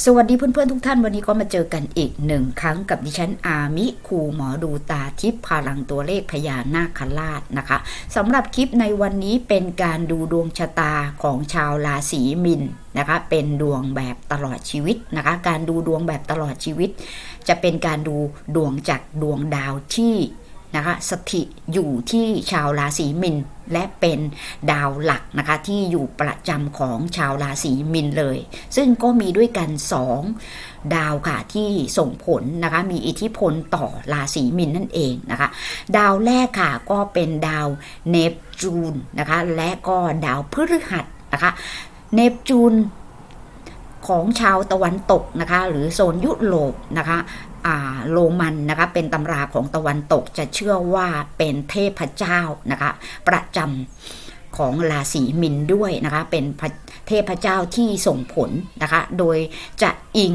สวัสดีเพื่อนๆทุกท่านวันนี้ก็มาเจอกันอีกหนึ่งครั้งกับดิฉันอามิครูหมอดูตาทิพย์พลังตัวเลขพญานาคราชนะคะสำหรับคลิปในวันนี้เป็นการดูดวงชะตาของชาวราศีมินนะคะเป็นดวงแบบตลอดชีวิตนะคะการดูดวงแบบตลอดชีวิต จะเป็นการดูดวงจากดวงดาวที่ นะคะสถิอยู่ที่ชาวราศีมินและเป็นดาวหลักนะคะที่อยู่ประจำของชาวราศีมินเลย ซึ่งก็มีด้วยกัน 2 ดาวค่ะที่ส่งผลนะคะมีอิทธิพลต่อราศีมินนั่นเองนะคะ ดาวแรกค่ะก็เป็นดาวเนปจูนนะคะและก็ดาวพฤหัสนะคะเนปจูนของชาวตะวันตกนะคะหรือโซนยุโรปนะคะ โรมันนะคะเป็นตำราของตะวันตกจะเชื่อว่าเป็นเทพเจ้านะคะประจำของราศีมินด้วยนะคะเป็นเทพเจ้าที่ส่งผลนะคะโดยจะอิง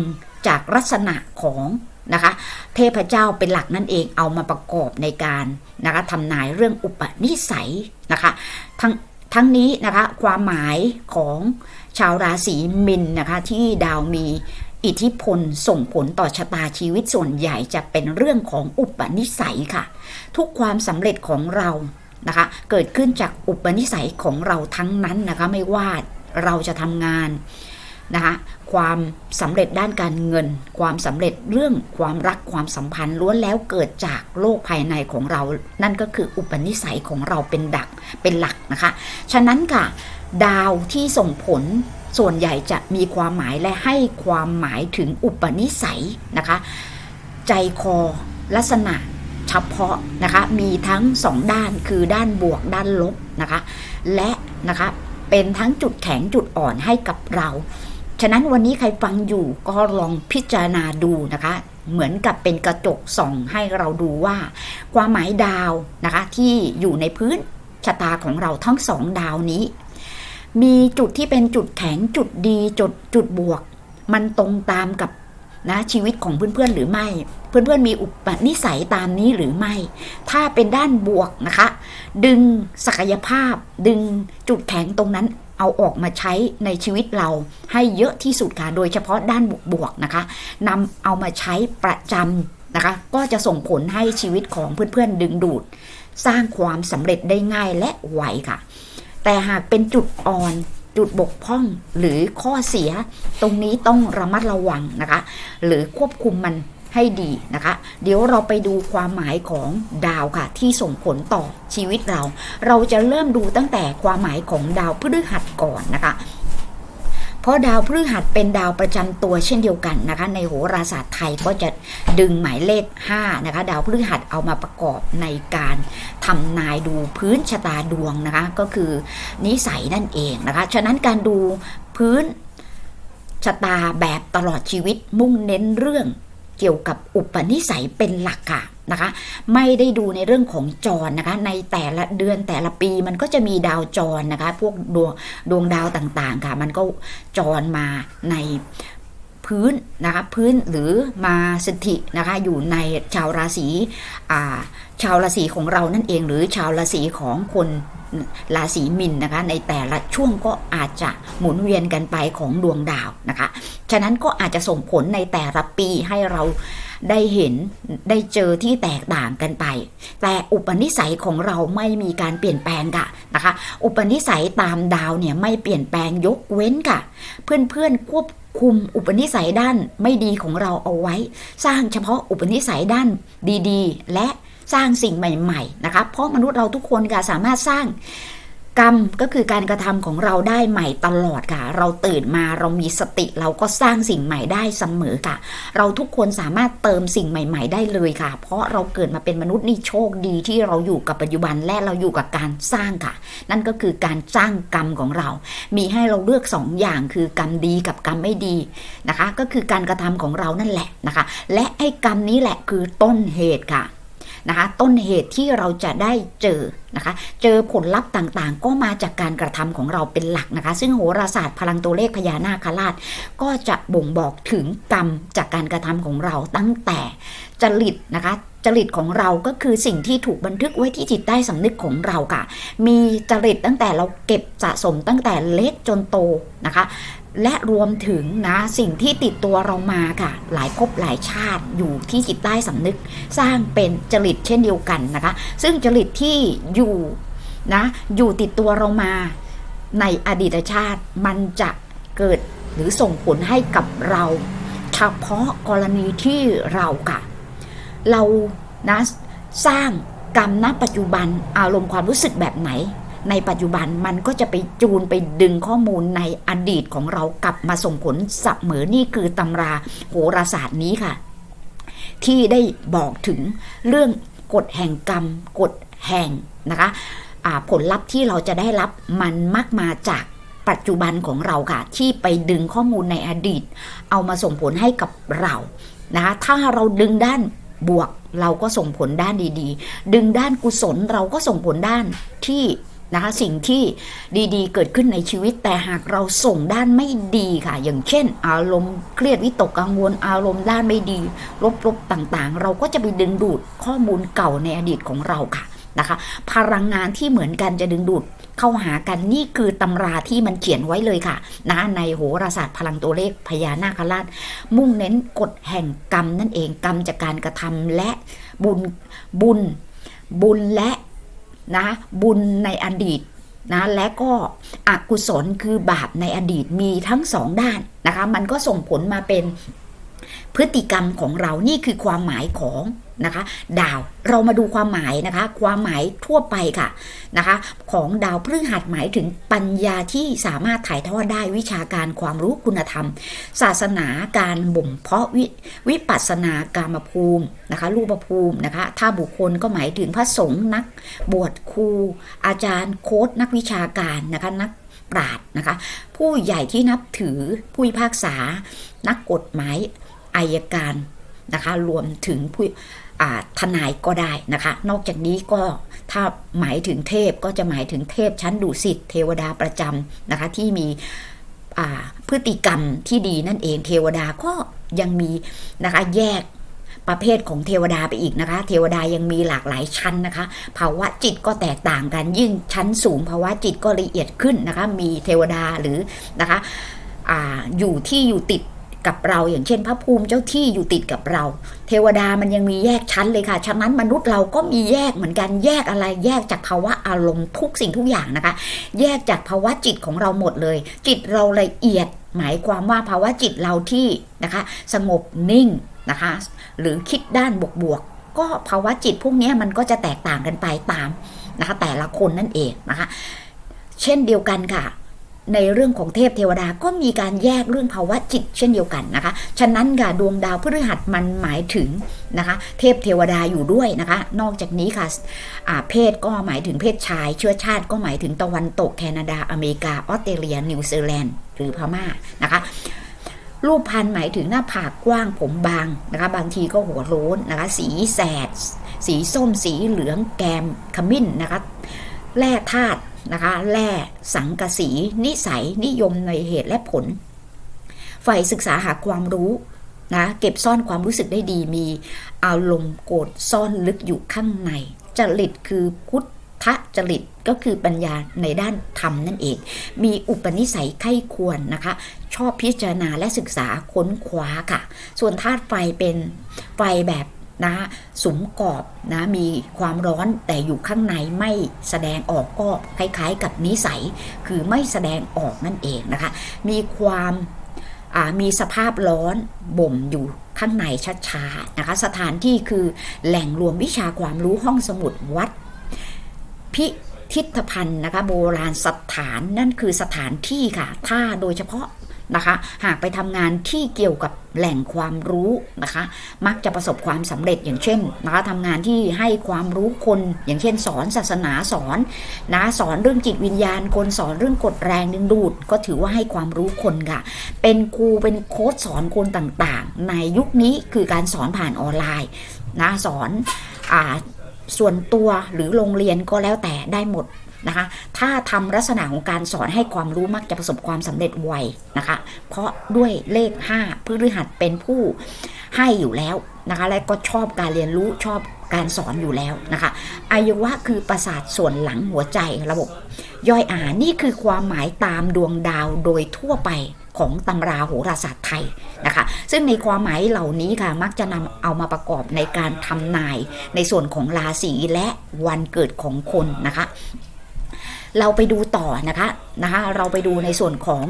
จากลักษณะของนะคะเทพเจ้าเป็นหลักนั่นเองเอามาประกอบในการนะคะทำนายเรื่องอุปนิสัยนะคะทั้งทั้งนี้นะคะความหมายของชาวราศีมินนะคะที่ดาวมี อิทธิพลส่งผลต่อชะตาชีวิตส่วนใหญ่จะเป็นเรื่องของอุปนิสัยค่ะ ทุกความสำเร็จของเรานะคะ เกิดขึ้นจากอุปนิสัยของเราทั้งนั้นนะคะ ไม่ว่าเราจะทำงานนะคะความสำเร็จด้านการเงิน ความสำเร็จเรื่องความรักความสัมพันธ์ล้วนแล้วเกิดจากโลกภายในของเรา นั่นก็คืออุปนิสัยของเราเป็นดักเป็นหลักนะคะ ฉะนั้นค่ะ ดาวที่ส่งผล ส่วนใหญ่จะมีความหมายและให้ความหมายถึงอุปนิสัยนะคะ ใจคอลักษณะเฉพาะนะคะมีทั้งสองด้านคือด้านบวกด้านลบนะคะและนะคะเป็นทั้งจุดแข็งจุดอ่อนให้กับเรา ฉะนั้นวันนี้ใครฟังอยู่ก็ลองพิจารณาดูนะคะเหมือนกับเป็นกระจกส่องให้เราดูว่า ความหมายดาวนะคะที่อยู่ในพื้นชะตาของเราทั้งสองดาวนี้ มีจุดที่เป็นจุดแข็งจุดดีจุดจุดบวก มันตรงตามกับนะชีวิตของเพื่อนๆหรือไม่ เพื่อนๆมีอุปนิสัยตามนี้หรือไม่ ถ้าเป็นด้านบวกนะคะ ดึงศักยภาพ ดึงจุดแข็งตรงนั้นเอาออกมาใช้ในชีวิตเราให้เยอะที่สุดค่ะโดยเฉพาะด้านบวกๆนะคะนำเอามาใช้ประจำนะคะ ก็จะส่งผลให้ชีวิตของเพื่อนๆดึงดูด สร้างความสำเร็จได้ง่ายและไวค่ะ แต่หากเป็นจุดอ่อนจุดบกพร่องหรือข้อเสียตรงนี้ต้องระมัดระวังนะคะ หรือควบคุมมันให้ดีนะคะ เดี๋ยวเราไปดูความหมายของดาวค่ะ ที่ส่งผลต่อชีวิตเรา เราจะเริ่มดูตั้งแต่ความหมายของดาวพฤหัสก่อนนะคะ เพราะดาวพฤหัสเป็นดาวประจำตัวเช่นเดียวกันนะคะ ในโหราศาสตร์ไทยก็จะดึงหมายเลข5นะคะดาวพฤหัสเอามาประกอบในการทำนายดูพื้นชะตาดวงนะคะ ก็คือนิสัยนั่นเองนะคะ ฉะนั้นการดูพื้นชะตาแบบตลอดชีวิตมุ่งเน้นเรื่องเกี่ยวกับอุปนิสัยเป็นหลักค่ะ นะคะ ไม่ได้ดูในเรื่องของจรนะคะ ในแต่ละเดือนแต่ละปีมันก็จะมีดาวจรนะคะ พวกดวงดวงดาวต่างๆค่ะ มันก็จรมาในพื้นนะคะพื้นหรือมาสถินะคะอยู่ในชาวราศีชาวราศีของเรานั่นเอง หรือชาวราศีของคนราศีมินนะคะในแต่ละช่วงก็อาจจะหมุนเวียนกันไปของดวงดาวนะคะ ฉะนั้นก็อาจจะส่งผลในแต่ละปีให้เรา ได้เห็นได้เจอที่แตกต่างกันไป แต่อุปนิสัยของเราไม่มีการเปลี่ยนแปลงค่ะนะคะ อุปนิสัยตามดาวเนี่ยไม่เปลี่ยนแปลงยกเว้นค่ะ เพื่อนๆควบคุมอุปนิสัยด้านไม่ดีของเราเอาไว้ สร้างเฉพาะอุปนิสัยด้านดีๆ และสร้างสิ่งใหม่ ๆ นะคะ เพราะมนุษย์เราทุกคนค่ะสามารถสร้าง กรรมก็คือการกระทำของเราได้ใหม่ตลอดค่ะ เราตื่นมาเรามีสติเราก็สร้างสิ่งใหม่ได้เสมอค่ะ เราทุกคนสามารถเติมสิ่งใหม่ ๆ ได้เลยค่ะ เพราะเราเกิดมาเป็นมนุษย์นี่โชคดีที่เราอยู่กับปัจจุบันและเราอยู่กับการสร้างค่ะ นั่นก็คือการสร้างกรรมของเรา มีให้เราเลือก2ออย่างคือกรรมดีกับกรรมไม่ดีนะคะ ก็คือการกระทำของเรานั่นแหละนะคะ และไอ้กรรมนี้แหละคือต้นเหตุค่ะ นะคะ ต้นเหตุที่เราจะได้เจอนะคะ เจอผลลัพธ์ต่างๆ ก็มาจากการกระทำของเราเป็นหลักนะคะ ซึ่งโหราศาสตร์พลังตัวเลขพญานาคราช ก็จะบ่งบอกถึงกรรมจากการกระทำของเราตั้งแต่จริตนะคะจริตของเราก็คือสิ่งที่ถูกบันทึกไว้ที่จิตใต้สำนึกของเราค่ะ มีจริตตั้งแต่เราเก็บสะสมตั้งแต่เล็กจนโตนะคะ และรวมถึงนะสิ่งที่ติดตัวเรามาค่ะ หลายภพหลายชาติอยู่ที่จิตใต้สำนึก สร้างเป็นจริตเช่นเดียวกันนะคะ ซึ่งจริตที่อยู่นะอยู่ติดตัวเรามาในอดีตชาติมันจะเกิดหรือส่งผลให้กับเรา เฉพาะกรณีที่เราค่ะ เรานะสร้างกรรมณปัจจุบันอารมณ์ความรู้สึกแบบไหน ในปัจจุบันมันก็จะไปจูนไปดึงข้อมูลในอดีตของเรากลับมาส่งผลเสมอนี่คือตำราโหราศาสตร์นี้ค่ะ ที่ได้บอกถึงเรื่องกฎแห่งกรรมกฎแห่งนะคะผลลัพธ์ที่เราจะได้รับมันมักมาจากปัจจุบันของเราค่ะ ที่ไปดึงข้อมูลในอดีต เอามาส่งผลให้กับเรานะคะถ้าเราดึงด้านบวกเราก็ส่งผลด้านดีๆ ดึงด้านกุศลเราก็ส่งผลด้านที่ นะคะสิ่งที่ดีๆ เกิดขึ้นในชีวิตแต่หากเราส่งด้านไม่ดีค่ะ อย่างเช่น อารมณ์เครียดวิตกกังวลอารมณ์ด้านไม่ดีลบๆต่างๆ เราก็จะไปดึงดูดข้อมูลเก่าในอดีตของเราค่ะนะคะพลังงานที่เหมือนกันจะดึงดูดเข้าหากันนี่คือตำราที่มันเขียนไว้เลยค่ะนะในโหราศาสตร์พลังตัวเลขพญานาคราช มุ่งเน้นกฎแห่งกรรมนั่นเองกรรมจากการกระทำและบุญบุญบุญและ นะบุญในอดีตนะและก็อกุศลคือบาปในอดีตมีทั้งสองด้านนะคะมันก็ส่งผลมาเป็นพฤติกรรมของเรานี่คือความหมายของ นะคะ ดาวเรามาดูความหมายนะคะ ความหมายทั่วไปค่ะนะคะ ของดาวพฤหัสหมายถึงปัญญาที่สามารถถ่ายทอดได้วิชาการความรู้คุณธรรม ศาสนาการบ่มเพาะวิวิปัสสนาการมภูมินะคะรูปภูมินะคะ ถ้าบุคคลก็หมายถึงพระสงฆ์นัก บวชครู อาจารย์โค้ดนักวิชาการนะคะนักปราชญ์นะคะ ผู้ใหญ่ที่นับถือผู้พิพากษา นักกฎหมายอายการนะคะ รวมถึงผู้ ทนายก็ได้นะคะ นอกจากนี้ก็ถ้าหมายถึงเทพก็จะหมายถึงเทพชั้นดุสิตเทวดาประจำนะคะที่มีพฤติกรรมที่ดีนั่นเองเทวดาก็ยังมีนะคะแยกประเภทของเทวดาไปอีกนะคะ เทวดายังมีหลากหลายชั้นนะคะภาวะจิตก็แตกต่างกัน ยิ่งชั้นสูงภาวะจิตก็ละเอียดขึ้นนะคะ มีเทวดาหรือนะคะออยู่ที่อยู่ติด กับเรา อย่างเช่น พระภูมิเจ้าที่อยู่ติดกับเรา เทวดามันยังมีแยกชั้นเลยค่ะฉะนั้นมนุษย์เราก็มีแยกเหมือนกันแยกอะไร แยกจากภาวะอารมณ์ทุกสิ่งทุกอย่างนะคะ แยกจากภาวะจิตของเราหมดเลย จิตเราละเอียด หมายความว่าภาวะจิตเราที่นะคะ สงบนิ่งนะคะ หรือคิดด้านบวกๆก็ภาวะจิตพวกนี้มันก็จะแตกต่างกันไปตามนะคะ แต่ละคนนั่นเองนะคะ เช่นเดียวกันค่ะ ในเรื่องของเทพเทวดาก็มีการแยกเรื่องภาวะจิตเช่นเดียวกันนะคะ ฉะนั้นค่ะดวงดาวพฤหัสมันหมายถึงนะคะ เทพเทวดาอยู่ด้วยนะคะ นอกจากนี้ค่ะเพศก็หมายถึงเพศชาย เชื้อชาติก็หมายถึงตะวันตกแคนาดาอเมริกาออสเตรเลีย นิวซีแลนด์หรือพม่านะคะรูปพันธ์หมายถึงหน้าผากกว้างผมบางนะคะบางทีก็หัวโล้นนะคะ สีแสด สีส้มสีเหลืองแกมขมิ้นนะคะแร่ธาตุ นะคะแร่สังกสี นิสัยนิยมในเหตุและผลฝ่ายศึกษาหาความรู้นะเก็บซ่อนความรู้สึกได้ดีมีอารมณ์โกรธซ่อนลึกอยู่ข้างในจริตคือพุทธจริตก็คือปัญญาในด้านธรรมนั่นเอง มีอุปนิสัยไข้ควรนะคะ ชอบพิจารณาและศึกษาค้นคว้าค่ะ ส่วนธาตุไฟเป็นไฟแบบ นะสุมกอบนะมีความร้อนแต่อยู่ข้างในไม่แสดงออกก็คล้ายๆกับนิสัย คือไม่แสดงออกนั่นเองนะคะ มีความมีสภาพร้อนบ่มอยู่ข้างในช้าๆนะคะ สถานที่คือแหล่งรวมวิชาความรู้ห้องสมุดวัด พิพิธภัณฑ์นะคะโบราณสถานนั่นคือสถานที่ค่ะ ถ้าโดยเฉพาะ นะคะ หากไปทำงานที่เกี่ยวกับแหล่งความรู้นะคะ มักจะประสบความสำเร็จอย่างเช่นนะคะทำงานที่ให้ความรู้คน อย่างเช่น สอนศาสนาสอนนะสอนเรื่องจิตวิญญาณ คนสอนเรื่องกฎแรงดึงดูด ก็ถือว่าให้ความรู้คนค่ะ เป็นครูเป็นโค้ชสอนคนต่างๆ ในยุคนี้คือการสอนผ่านออนไลน์นะสอนอ่าส่วนตัวหรือโรงเรียนก็แล้วแต่ได้หมด นะคะ ถ้าทำลักษณะของการสอนให้ความรู้มักจะประสบความสำเร็จไวนะคะ เพราะด้วยเลข 5 พฤหัสเป็นผู้ให้อยู่แล้วนะคะ และก็ชอบการเรียนรู้ชอบการสอนอยู่แล้วนะคะอวัยวะคือประสาทส่วนหลังหัวใจระบบ ย่อยอาหารนี่คือความหมายตามดวงดาวโดยทั่วไปของตำราโหราศาสตร์ไทยนะคะ ซึ่งในความหมายเหล่านี้ค่ะมักจะนำเอามาประกอบในการทำนายในส่วนของราศีและวันเกิดของคนนะคะ เราไปดูต่อนะคะนะคะเราไปดูในส่วนของ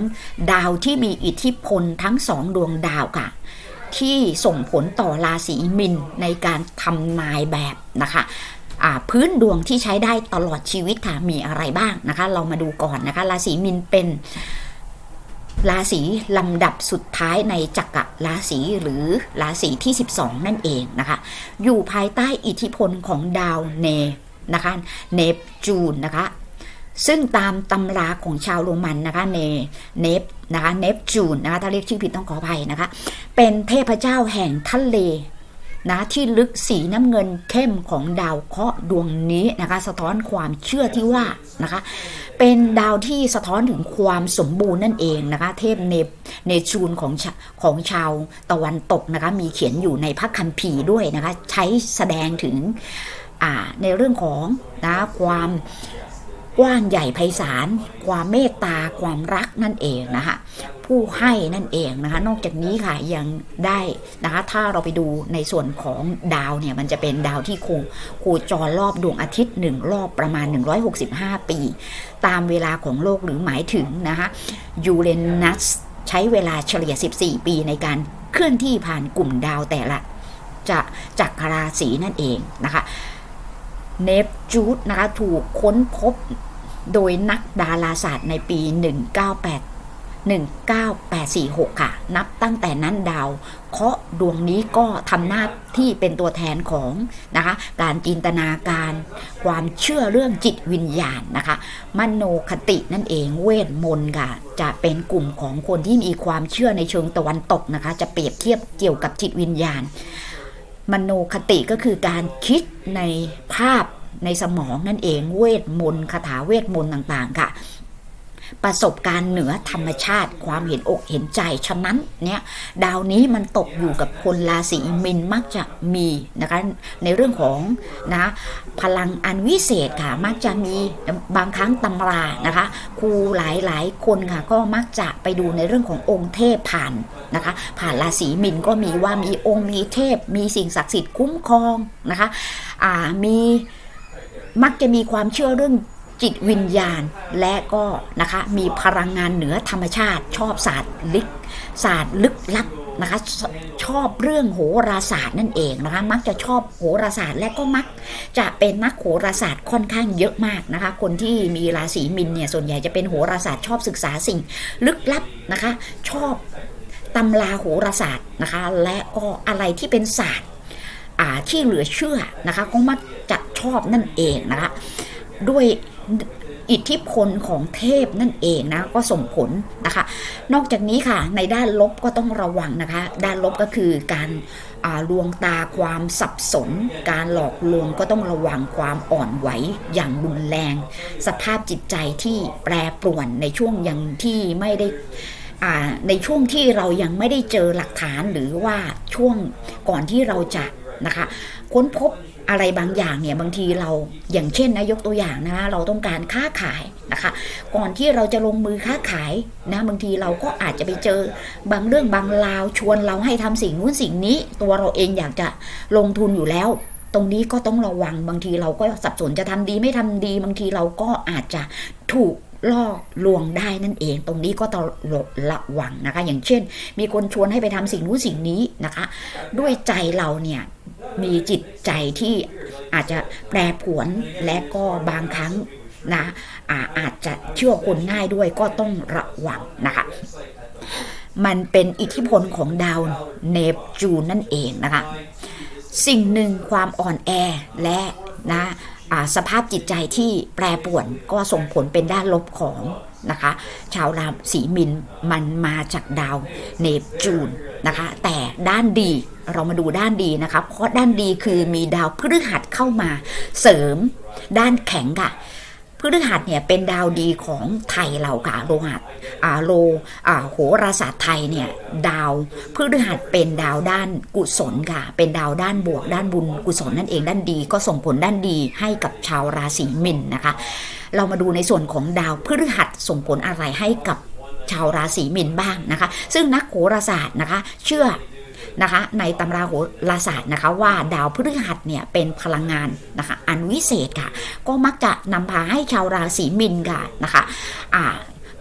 ดาวที่มีอิทธิพลทั้งสองดวงดาวค่ะ ที่ส่งผลต่อราศีมินในการทำนายแบบนะคะพื้นดวงที่ใช้ได้ตลอดชีวิตค่ะมีอะไรบ้างนะคะ เรามาดูก่อนนะคะ ราศีมินเป็นราศีลำดับสุดท้ายในจักรราศีหรือราศีที่ 12 นั่นเองนะคะ อยู่ภายใต้อิทธิพลของดาวเนนะคะเนปจูนนะคะ ซึ่งตามตำราของชาวโรมันนะคะเนเนปนะคะเนปจูนนะคะถ้าเรียกชื่อผิดต้องขออภัยนะคะ เป็นเทพเจ้าแห่งทะเลนะที่ลึกสีน้ำเงินเข้มของดาวเคราะห์ดวงนี้นะคะสะท้อนความเชื่อที่ว่านะคะเป็นดาวที่สะท้อนถึงความสมบูรณ์นั่นเองนะคะเทพเนปเนจูนของของชาวตะวันตกนะคะมีเขียนอยู่ในพระคัมภีร์ด้วยนะคะใช้แสดงถึงในเรื่องของนะความ กว้างใหญ่ไพศาล ความเมตตา ความรักนั่นเองนะคะผู้ให้นั่นเองนะคะ นอกจากนี้ค่ะยังได้นะคะ ถ้าเราไปดูในส่วนของดาวเนี่ย มันจะเป็นดาวที่โคโคจรรอบดวงอาทิตย์หนึ่งรอบประมาณ 165 ปี ตามเวลาของโลกหรือหมายถึงนะคะยูเรนัสใช้เวลาเฉลี่ย 14 ปีในการเคลื่อนที่ผ่านกลุ่มดาวแต่ละจะจักรราศีนั่นเองนะคะเนปจูดนะคะถูกค้นพบ โดยนักดาราศาสตร์ในปี 198 19846ค่ะ นับตั้งแต่นั้นดาวเคาะดวงนี้ก็ทำหน้าที่เป็นตัวแทนของนะคะการจินตนาการความเชื่อเรื่องจิตวิญญาณนะคะมโนคตินั่นเองเวทมนต์ค่ะ จะเป็นกลุ่มของคนที่มีความเชื่อในเชิงตะวันตกนะคะ จะเปรียบเทียบเกี่ยวกับจิตวิญญาณ มโนคติก็คือการคิดในภาพ ในสมองนั่นเองเวทมนต์คาถาเวทมนต์ต่างๆ ค่ะประสบการณ์เหนือธรรมชาติความเห็นอกเห็นใจ ฉะนั้นเนี่ยดาวนี้มันตกอยู่กับคนราศีมินมักจะมีนะคะในเรื่องของนะพลังอันวิเศษค่ะมักจะมีบางครั้งตำรานะคะครูหลายๆคนค่ะก็มักจะไปดูในเรื่องขององค์เทพผ่านนะคะผ่านราศีมินก็มีว่ามีองค์มีเทพ มีสิ่งศักดิ์สิทธิ์คุ้มครองนะคะมี มักจะมีความเชื่อเรื่องจิตวิญญาณและก็นะคะมีพลังงานเหนือธรรมชาติ ชอบศาสตร์ลึกศาสตร์ลึกลับนะคะชอบเรื่องโหราศาสตร์นั่นเองนะคะมักจะชอบโหราศาสตร์และก็มักจะเป็นนักโหราศาสตร์ค่อนข้างเยอะมากนะคะ คนที่มีราศีมินเนี่ยส่วนใหญ่จะเป็นโหราศาสตร์ชอบศึกษาสิ่งลึกลับนะคะ ชอบตำราโหราศาสตร์นะคะ และก็อะไรที่เป็นศาสตร์ที่เหลือเชื่อนะคะก็มัก ชอบนั่นเองนะคะด้วยอิทธิพลของเทพนั่นเองนะก็ส่งผลนะคะ นอกจากนี้ค่ะในด้านลบก็ต้องระวังนะคะ ด้านลบก็คือการลวงตาความสับสน การหลอกลวงก็ต้องระวังความอ่อนไหวอย่างรุนแรง สภาพจิตใจที่แปรปรวนในช่วงยังที่ไม่ได้ในช่วงที่เรายังไม่ได้เจอหลักฐานหรือว่าช่วงก่อนที่เราจะ นะคะ ค้นพบอะไรบางอย่างเนี่ยบางทีเราอย่างเช่นนะยกตัวอย่างนะเราต้องการค้าขายนะคะ ก่อนที่เราจะลงมือค้าขายนะบางทีเราก็อาจจะไปเจอบางเรื่องบางราวชวนเราให้ทำสิ่งนู้นสิ่งนี้ ตัวเราเองอยากจะลงทุนอยู่แล้ว ตรงนี้ก็ต้องระวังบางทีเราก็สับสนจะทำดีไม่ทำดี บางทีเราก็อาจจะถูกล่อลวงได้นั่นเอง ตรงนี้ก็ต้องระวังนะคะ อย่างเช่น มีคนชวนให้ไปทำสิ่งนู้นสิ่งนี้นะคะ ด้วยใจเราเนี่ย มีจิตใจที่อาจจะแปรผวนและก็บางครั้งนะอาอาจจะเชื่อคนง่ายด้วยก็ต้องระวังนะคะมันเป็นอิทธิพลของดาวเนปจูนนั่นเองนะคะสิ่งหนึ่งความอ่อนแอและนะสภาพจิตใจที่แปรปรวนก็ส่งผลเป็นด้านลบของนะคะ ชาวราศีมินมันมาจากดาวเนปจูน นะคะ แต่ด้านดีเรามาดูด้านดีนะคะเพราะด้านดีคือมีดาวพฤหัสเข้ามาเสริมด้านแข็งค่ะพฤหัสเนี่ยเป็นดาวดีของไทยเราค่ะโลหัสอ่าโลอ่าโหราศาสตร์ไทยเนี่ยดาวพฤหัสเป็นดาวด้านกุศลค่ะ เป็นดาวด้านบวกด้านบุญกุศลนั่นเองด้านดีก็ส่งผลด้านดีให้กับชาวราศีมินนะคะ เรามาดูในส่วนของดาวพฤหัสส่งผลอะไรให้กับ ชาวราศีมินบ้างนะคะ ซึ่งนักโหราศาสตร์นะคะ เชื่อนะคะในตำราโหราศาสตร์นะคะว่าดาวพฤหัสเนี่ยเป็นพลังงานนะคะอันวิเศษค่ะ ก็มักจะนำพาให้ชาวราศีมินค่ะนะคะ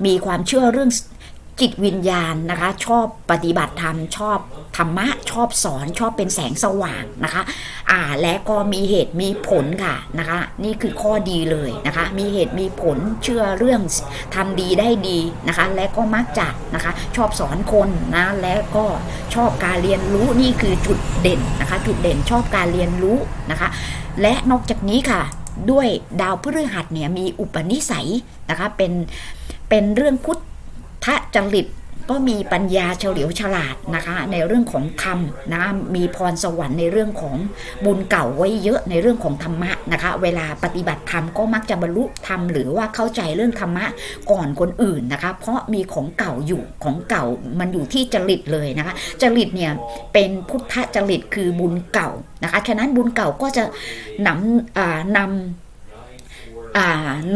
มีความเชื่อเรื่อง จิตวิญญาณนะคะ ชอบปฏิบัติธรรมชอบธรรมะชอบสอนชอบเป็นแสงสว่างนะคะ อ่าและก็มีเหตุมีผลค่ะนะคะ นี่คือข้อดีเลยนะคะ มีเหตุมีผลเชื่อเรื่องทำดีได้ดีนะคะ และก็มักจะนะคะ ชอบสอนคนนะและก็ชอบการเรียนรู้นี่คือจุดเด่นนะคะ จุดเด่นชอบการเรียนรู้นะคะ และนอกจากนี้ค่ะ ด้วยดาวพฤหัสเนี่ยมีอุปนิสัยนะคะเป็นเป็นเรื่องพุทธ จริตก็มีปัญญาเฉลียวฉลาดนะคะ ในเรื่องของธรรมนะมีพรสวรรค์ในเรื่องของบุญเก่าไว้เยอะในเรื่องของธรรมะนะคะ เวลาปฏิบัติธรรมก็มักจะบรรลุธรรมหรือว่าเข้าใจเรื่องธรรมะก่อนคนอื่นนะคะ เพราะมีของเก่าอยู่ของเก่ามันอยู่ที่จริตเลยนะคะ จริตเนี่ยเป็นพุทธจริตคือบุญเก่านะคะฉะนั้นบุญเก่าก็จะนำอ่านำ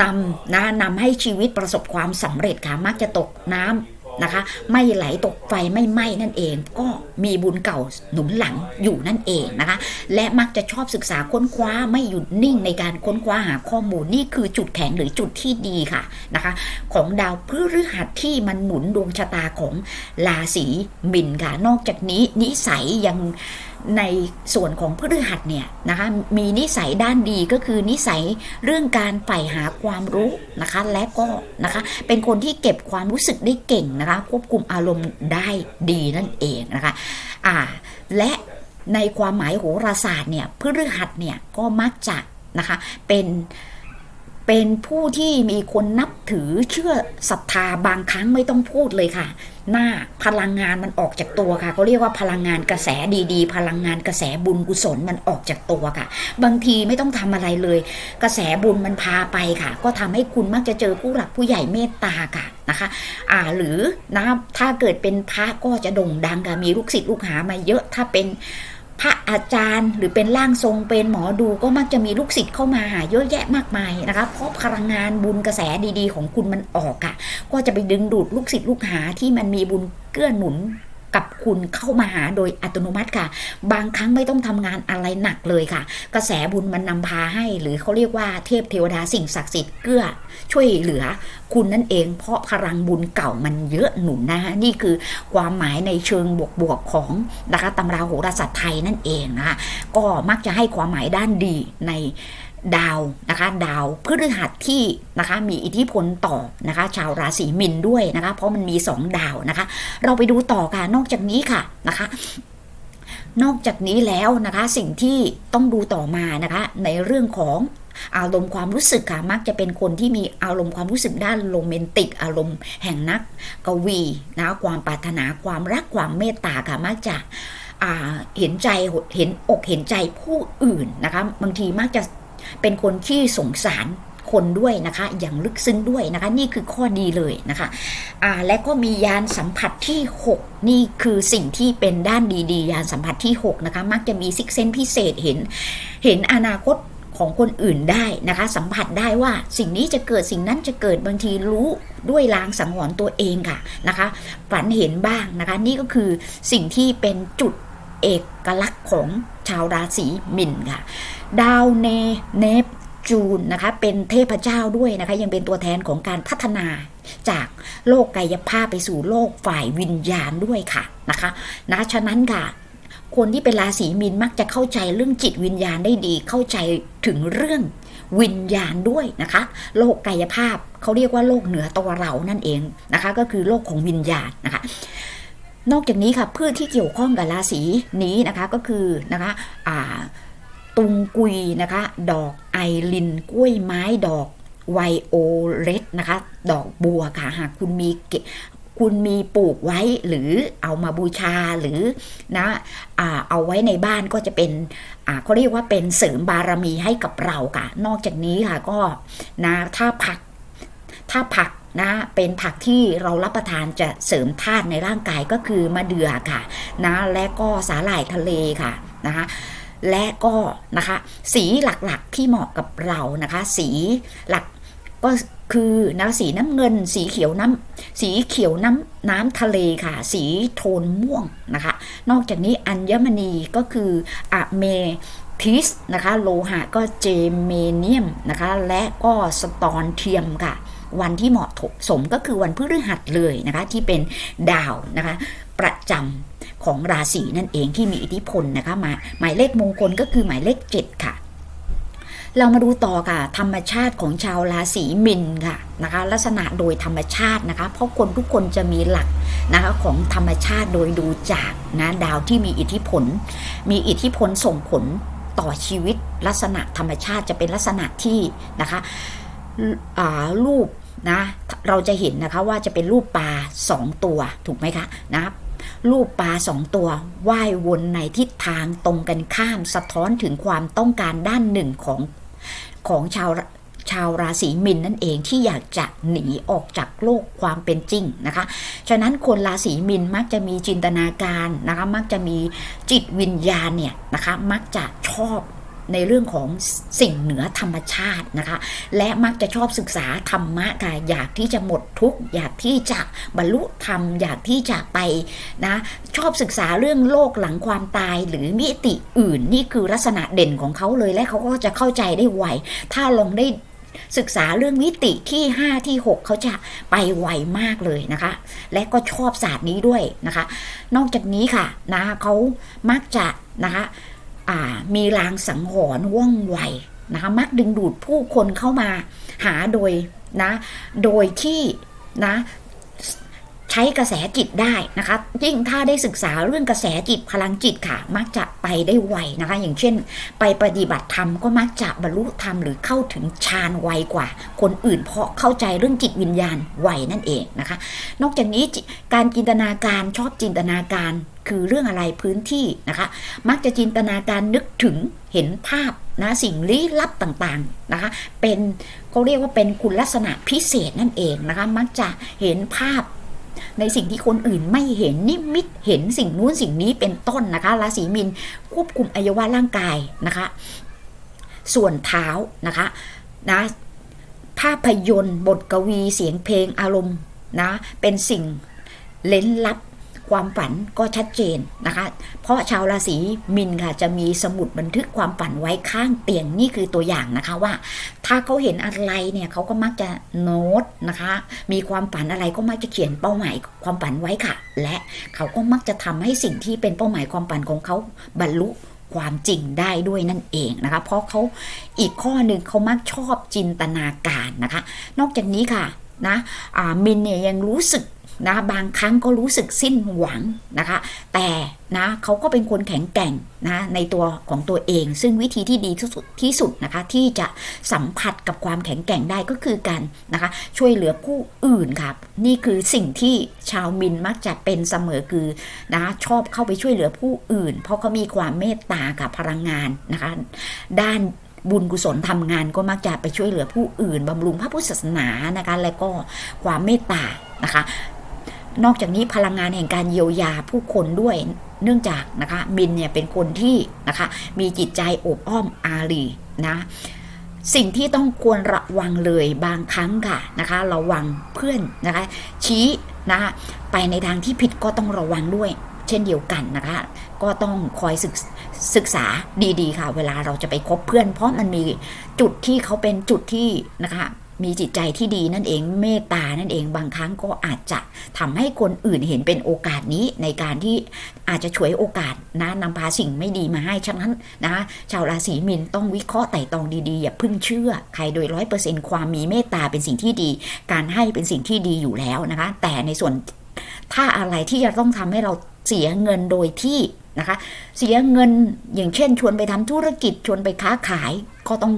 นำนะนำให้ชีวิตประสบความสำเร็จค่ะมักจะตกน้ำนะคะ ไม่ไหลตกไฟไม่ไหม้นั่นเอง ก็มีบุญเก่าหนุนหลังอยู่นั่นเองนะคะ และมักจะชอบศึกษาค้นคว้าไม่หยุดนิ่งในการค้นคว้าหาข้อมูลนี่คือจุดแข็งหรือจุดที่ดีค่ะนะคะ ของดาวพฤหัสที่มันหมุนดวงชะตาของราศีมินค่ะนอกจากนี้นิสัยยัง ในส่วนของพฤหัสเนี่ยนะคะมีนิสัยด้านดีก็คือนิสัยเรื่องการใฝ่หาความรู้นะคะและก็นะคะเป็นคนที่เก็บความรู้สึกได้เก่งนะคะควบคุมอารมณ์ได้ดีนั่นเองนะคะอ่าและในความหมายโหราศาสตร์เนี่ยพฤหัสเนี่ยก็มักจะนะคะเป็น เป็นผู้ที่มีคนนับถือเชื่อศรัทธาบางครั้งไม่ต้องพูดเลยค่ะ หน้าพลังงานมันออกจากตัวค่ะเขาเรียกว่าพลังงานกระแสดีๆ พลังงานกระแสบุญกุศลมันออกจากตัวค่ะ บางทีไม่ต้องทำอะไรเลย กระแสบุญมันพาไปค่ะ ก็ทำให้คุณมักจะเจอผู้หลักผู้ใหญ่เมตตาค่ะนะคะอ่าหรือนะถ้าเกิดเป็นพระก็จะโด่งดังค่ะมีลูกศิษย์ลูกหามาเยอะถ้าเป็น พระอาจารย์ หรือเป็นร่างทรงเป็นหมอดูก็มักจะมีลูกศิษย์เข้ามาหาเยอะแยะมากมายนะคะเพราะพลังงานบุญกระแสดีๆ ของคุณมันออกค่ะ ก็จะไปดึงดูดลูกศิษย์ลูกหาที่มันมีบุญเกื้อหนุน กับคุณเข้ามาหาโดยอัตโนมัติค่ะ บางครั้งไม่ต้องทำงานอะไรหนักเลยค่ะ กระแสบุญมันนำพาให้ หรือเขาเรียกว่าเทพเทวดาสิ่งศักดิ์สิทธิ์เกื้อช่วยเหลือคุณนั่นเอง เพราะพลังบุญเก่ามันเยอะหนุนนะคะนี่คือความหมายในเชิงบวกๆของนะคะตำราโหราศาสตร์ไทยนั่นเองนะคะก็มักจะให้ความหมายด้านดีใน ดาวนะคะ ดาวพฤหัสที่นะคะมีอิทธิพลต่อนะคะ ชาวราศีมินด้วยนะคะ เพราะมันมีสองดาวนะคะ เราไปดูต่อค่ะนอกจากนี้ค่ะนะคะนอกจากนี้แล้วนะคะสิ่งที่ต้องดูต่อมานะคะในเรื่องของอารมณ์ความรู้สึกค่ะมักจะเป็นคนที่มีอารมณ์ความรู้สึกด้านโรแมนติก อารมณ์แห่งนักกวีนะความปรารถนาความรักความเมตตาค่ะมักจะเห็นใจเห็นอกเห็นใจผู้อื่นนะคะบางทีมักจะ เป็นคนที่สงสารคนด้วยนะคะ อย่างลึกซึ้งด้วยนะคะ นี่คือข้อดีเลยนะคะอ่าและก็มียานสัมผัสที่ 6 นี่คือสิ่งที่เป็นด้านดีๆ ยานสัมผัสที่ 6 นะคะ มักจะมีซิกเซนพิเศษเห็น เห็นอนาคตของคนอื่นได้นะคะ สัมผัสได้ว่าสิ่งนี้จะเกิดสิ่งนั้นจะเกิดบางทีรู้ด้วยลางสังหรณ์ตัวเองค่ะนะคะ ฝันเห็นบ้างนะคะ นี่ก็คือสิ่งที่เป็นจุดเอกลักษณ์ของชาวราศีมินค่ะ ดาวเนเนปจูนนะคะเป็นเทพเจ้าด้วยนะคะยังเป็นตัวแทนของการพัฒนาจากโลกกายภาพไปสู่โลกฝ่ายวิญญาณด้วยค่ะนะคะนะฉะนั้นค่ะคนที่เป็นราศีมีนมักจะเข้าใจเรื่องจิตวิญญาณได้ดี เข้าใจถึงเรื่องวิญญาณด้วยนะคะ โลกกายภาพเขาเรียกว่าโลกเหนือตัวเรานั่นเองนะคะ ก็คือโลกของวิญญาณนะคะ นอกจากนี้ค่ะพืชที่เกี่ยวข้องกับราศีนี้นะคะก็คือนะคะอ่า ตุงกุยนะคะ ดอกไอรินกล้วยไม้ดอกไวโอเลตนะคะ ดอกบัวค่ะ หากคุณมีเกคุณมีปลูกไว้หรือเอามาบูชาหรือนะอเอาไว้ในบ้านก็จะเป็นเขาเรียกว่าเป็นเสริมบารมีให้กับเราค่ะ นอกจากนี้ค่ะก็นะถ้าผักถ้าผักนะเป็นผักที่เรารับประทานจะเสริมธาตุในร่างกายก็คือมะเดื่อค่ะนะและก็สาหร่ายทะเลค่ะนะคะ และก็นะคะ สีหลักๆที่เหมาะกับเรานะคะ สีหลักก็คือนะสีน้ำเงิน สีเขียวน้ำสีเขียวน้ำน้ำทะเลค่ะ สีโทนม่วงนะคะ นอกจากนี้อัญมณีก็คืออะเมทิสนะคะโลหะก็เจเมเนียมนะคะ และก็สตอนเทียมค่ะ วันที่เหมาะสมก็คือวันพฤหัสเลยนะคะ ที่เป็นดาวนะคะ ประจำ ของราศีนั่นเองที่มีอิทธิพลนะคะมาหมายเลขมงคลก็คือหมายเลข 7 ค่ะ เรามาดูต่อค่ะ ธรรมชาติของชาวราศีมินค่ะนะคะลักษณะโดยธรรมชาตินะคะ เพราะคนทุกคนจะมีหลักนะคะของธรรมชาติโดยดูจากนะดาวที่มีอิทธิพล มีอิทธิพลส่งผลต่อชีวิตลักษณะธรรมชาติจะเป็นลักษณะที่นะคะอ่ารูปนะเราจะเห็นนะคะว่าจะเป็นรูปปลาสองตัวถูกไหมคะนะ รูปปลาสองตัวว่ายวนในทิศทางตรงกันข้ามสะท้อนถึงความต้องการด้านหนึ่งของของชาวชาวราศีมินนั่นเองที่อยากจะหนีออกจากโลกความเป็นจริงนะคะ ฉะนั้นคนราศีมินมักจะมีจินตนาการนะคะมักจะมีจิตวิญญาณเนี่ยนะคะมักจะชอบ ในเรื่องของสิ่งเหนือธรรมชาตินะคะ และมักจะชอบศึกษาธรรมะค่ะอยากที่จะหมดทุกข์อยากที่จะบรรลุธรรม อยากที่จะไปนะชอบศึกษาเรื่องโลกหลังความตายหรือมิติอื่น นี่คือลักษณะเด่นของเขาเลยและเขาก็จะเข้าใจได้ไวถ้าลองได้ศึกษาเรื่องมิติที่ 5 ที่ 6 เขาจะไปไวมากเลยนะคะ และก็ชอบศาสตร์นี้ด้วยนะคะ นอกจากนี้ค่ะนะเขามักจะนะคะ มีรางสังหรณ์ว่องไวนะคะมักดึงดูดผู้คนเข้ามาหาโดยนะ โดยที่นะ ใช้กระแสจิตได้นะคะยิ่งถ้าได้ศึกษาเรื่องกระแสจิตพลังจิตค่ะ มักจะไปได้ไวนะคะ อย่างเช่น ไปปฏิบัติธรรมก็มักจะบรรลุธรรมหรือเข้าถึงฌานไวกว่า คนอื่นเพราะเข้าใจเรื่องจิตวิญญาณไวนั่นเองนะคะ นอกจากนี้การจินตนาการชอบจินตนาการคือเรื่องอะไรพื้นที่นะคะ มักจะจินตนาการนึกถึงเห็นภาพนะสิ่งลี้ลับต่างๆนะคะ เป็นเขาเรียกว่าเป็นคุณลักษณะพิเศษนั่นเองนะคะ มักจะเห็นภาพ ในสิ่งที่คนอื่นไม่เห็นนิมิตเห็นสิ่งนู้นสิ่งนี้เป็นต้นนะคะราศีมินควบคุมอวัยวะร่างกายนะคะ ส่วนเท้านะคะนะภาพยนตร์ บทกวีเสียงเพลงอารมณ์นะเป็นสิ่งเล้นลับ ความฝันก็ชัดเจนนะคะ เพราะชาวราศีมินค่ะจะมีสมุดบันทึกความฝันไว้ข้างเตียงนี่คือตัวอย่างนะคะว่า ถ้าเขาเห็นอะไรเนี่ยเขาก็มักจะโน้ตนะคะ มีความฝันอะไรก็มักจะเขียนเป้าหมายความฝันไว้ค่ะ และเขาก็มักจะทำให้สิ่งที่เป็นเป้าหมายความฝันของเขาบรรลุความจริงได้ด้วยนั่นเองนะคะ เพราะเขาอีกข้อหนึ่งเขามักชอบจินตนาการนะคะ นอกจากนี้ค่ะนะมินเนี่ยยังรู้สึก นะบางครั้งก็รู้สึกสิ้นหวังนะคะ แต่นะเขาก็เป็นคนแข็งแกร่งนะในตัวของตัวเอง ซึ่งวิธีที่ดีที่สุดที่สุดนะคะที่จะสัมผัสกับความแข็งแกร่งได้ก็คือการนะคะ ช่วยเหลือผู้อื่นครับ นี่คือสิ่งที่ชาวมินมักจะเป็นเสมอคือนะชอบเข้าไปช่วยเหลือผู้อื่น เพราะเขามีความเมตตากับพลังงานนะคะ ด้านบุญกุศลทำงานก็มักจะไปช่วยเหลือผู้อื่นบำรุงพระพุทธศาสนานะคะ และก็ความเมตตานะคะ นอกจากนี้พลังงานแห่งการเยียวยาผู้คนด้วยเนื่องจากนะคะมินเนี่ยเป็นคนที่นะคะมีจิตใจอบอ้อมอารีนะสิ่งที่ต้องควรระวังเลยบางครั้งค่ะนะคะระวังเพื่อนนะคะชี้นะคะไปในทางที่ผิดก็ต้องระวังด้วย เช่นเดียวกันนะคะ ก็ต้องคอยศึกศึกษาดีๆ ค่ะ เวลาเราจะไปคบเพื่อน เพราะมันมีจุดที่เขาเป็นจุดที่นะคะ มีจิตใจที่ดีนั่นเองเมตตานั่นเองบางครั้งก็อาจจะทำให้คนอื่นเห็นเป็นโอกาสนี้ในการที่อาจจะช่วยโอกาสนะนำพาสิ่งไม่ดีมาให้ฉะนั้นนะชาวราศีมินต้องวิเคราะห์ไต่ตองดีๆอย่าพึ่งเชื่อ ใครโดยร้อยเปอร์เซ็นต์ความมีเมตตาเป็นสิ่งที่ดี การให้เป็นสิ่งที่ดีอยู่แล้วนะคะ แต่ในส่วนถ้าอะไรที่จะต้องทำให้เราเสียเงินโดยที่ นะคะ เสียเงินอย่างเช่น ชวนไปทำธุรกิจชวนไปค้าขาย ก็ต้อง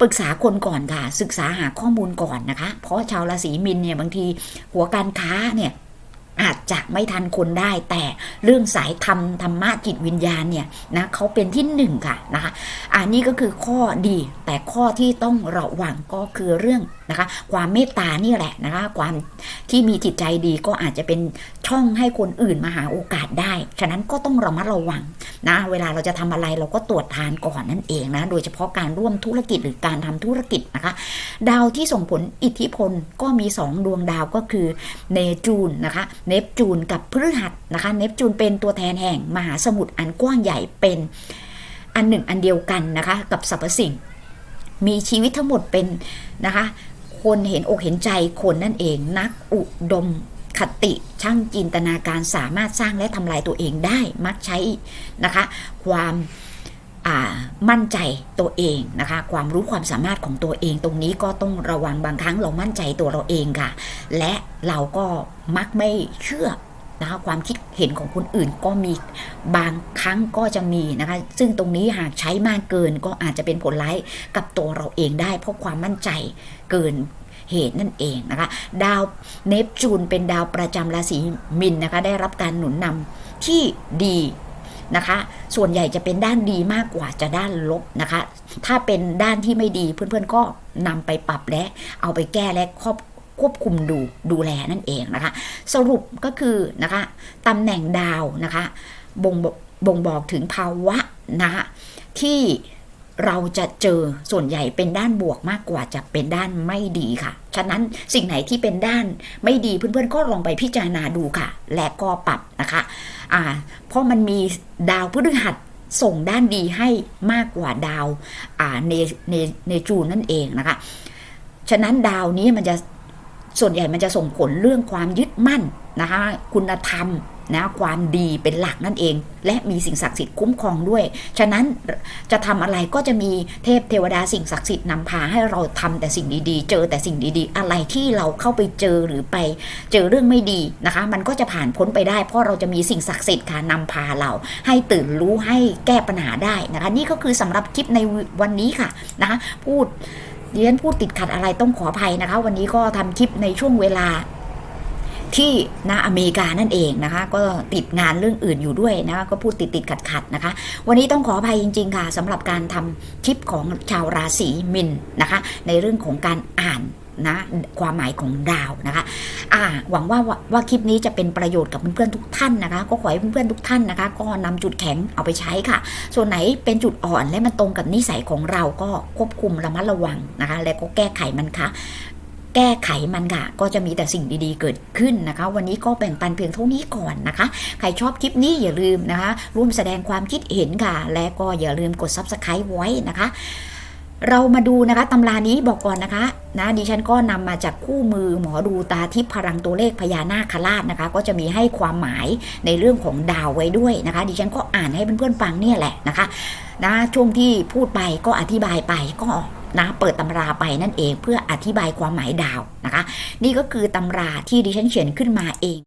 ปรึกษาคนก่อนค่ะ ศึกษาหาข้อมูลก่อนนะคะ เพราะชาวราศีมินเนี่ยบางทีหัวการค้าเนี่ย อาจจะไม่ทันคนได้ แต่เรื่องสายธรรมธรรมะจิตวิญญาณเนี่ยนะเขาเป็นที่หนึ่งค่ะนะคะอันนี้ก็คือข้อดีแต่ข้อที่ต้องระวังก็คือเรื่องนะคะความเมตตานี่แหละนะคะความที่มีจิตใจดีก็อาจจะเป็นช่องให้คนอื่นมาหาโอกาสได้ ฉะนั้นก็ต้องระมัดระวังนะเวลาเราจะทำอะไรเราก็ตรวจทานก่อนนั่นเองนะโดยเฉพาะการร่วมธุรกิจหรือการทำธุรกิจนะคะดาวที่ส่งผลอิทธิพลก็มี 2 ดวงดาวก็คือเนจูนนะคะเนปจูนกับพฤหัสนะคะ เนปจูนเป็นตัวแทนแห่งมหาสมุทรอันกว้างใหญ่เป็นอันหนึ่งอันเดียวกันนะคะ กับสรรพสิ่ง มีชีวิตทั้งหมดเป็นนะคะ คนเห็นอกเห็นใจคนนั่นเอง นักอุดมคติช่างจินตนาการสามารถสร้างและทำลายตัวเองได้มักใช้นะคะ ความ มั่นใจตัวเองนะคะ ความรู้ความสามารถของตัวเองตรงนี้ก็ต้องระวังบางครั้งเรามั่นใจตัวเราเองค่ะ และเราก็มักไม่เชื่อนะคะความคิดเห็นของคนอื่นก็มีบางครั้งก็จะมีนะคะ ซึ่งตรงนี้หากใช้มากเกินก็อาจจะเป็นผลร้ายกับตัวเราเองได้ เพราะความมั่นใจเกินเหตุนั่นเองนะคะ ดาวเนปจูนเป็นดาวประจำราศีมินนะคะ ได้รับการหนุนนำที่ดี นะคะ ส่วนใหญ่จะเป็นด้านดีมากกว่าจะด้านลบนะคะ ถ้าเป็นด้านที่ไม่ดีเพื่อนๆก็นำไปปรับและเอาไปแก้และครอบควบคุมดูดูแลนั่นเองนะคะ สรุปก็คือนะคะตำแหน่งดาวนะคะบ่งบอกบ่งบอกถึงภาวะนะคะที่ เราจะเจอส่วนใหญ่เป็นด้านบวกมากกว่าจะเป็นด้านไม่ดีค่ะ ฉะนั้นสิ่งไหนที่เป็นด้านไม่ดีเพื่อนๆก็ลองไปพิจารณาดูค่ะ และก็ปรับนะคะอ่าเพราะมันมีดาวพฤหัสส่งด้านดีให้มากกว่าดาวอ่าเนเนเนจูนนั่นเองนะคะ ฉะนั้นดาวนี้มันจะส่วนใหญ่มันจะส่งผลเรื่องความยึดมั่นนะคะ คุณธรรม นะความดีเป็นหลักนั่นเอง และมีสิ่งศักดิ์สิทธิ์คุ้มครองด้วย ฉะนั้นจะทำอะไรก็จะมีเทพเทวดาสิ่งศักดิ์สิทธิ์นำพาให้เราทำแต่สิ่งดีๆ เจอแต่สิ่งดีๆ อะไรที่เราเข้าไปเจอหรือไปเจอเรื่องไม่ดีนะคะ มันก็จะผ่านพ้นไปได้ เพราะเราจะมีสิ่งศักดิ์สิทธิ์ค่ะนำพาเรา ให้ตื่นรู้ให้แก้ปัญหาได้นะคะ นี่ก็คือสำหรับคลิปในวันนี้ค่ะนะคะพูดดิฉันพูดติดขัดอะไรต้องขออภัยนะคะ วันนี้ก็ทำคลิปในช่วงเวลา ที่นะอเมริกานั่นเองนะคะ ก็ติดงานเรื่องอื่นอยู่ด้วยนะคะก็พูดติดติดขัดขัดนะคะ วันนี้ต้องขออภัยจริง ๆ ค่ะสำหรับการทำคลิปของชาวราศีมินนะคะ ในเรื่องของการอ่านนะความหมายของดาวนะคะอ่าหวังว่าว่าว่าคลิปนี้จะเป็นประโยชน์กับเพื่อนๆทุกท่านนะคะ ก็ขอให้เพื่อนๆทุกท่านนะคะ ก็นำจุดแข็งเอาไปใช้ค่ะ ส่วนไหนเป็นจุดอ่อนและมันตรงกับนิสัยของเราก็ควบคุมระมัดระวังนะคะ และก็แก้ไขมันค่ะ แก้ไขมันค่ะ ก็จะมีแต่สิ่งดีๆเกิดขึ้นนะคะ วันนี้ก็แบ่งปันเพียงเท่านี้ก่อนนะคะ ใครชอบคลิปนี้อย่าลืมนะคะ ร่วมแสดงความคิดเห็นค่ะ และก็อย่าลืมกด subscribe ไว้นะคะ เรามาดูนะคะตำรานี้บอกก่อนนะคะนะดิฉันก็นำมาจากคู่มือหมอดูตาทิพพลังตัวเลขพญานาคราชนะคะ ก็จะมีให้ความหมายในเรื่องของดาวไว้ด้วยนะคะ ดิฉันก็อ่านให้เพื่อนๆฟังเนี่ยแหละนะคะนะช่วงที่พูดไปก็อธิบายไปก็นะเปิดตำราไปนั่นเองเพื่ออธิบายความหมายดาวนะคะ นี่ก็คือตำราที่ดิฉันเขียนขึ้นมาเอง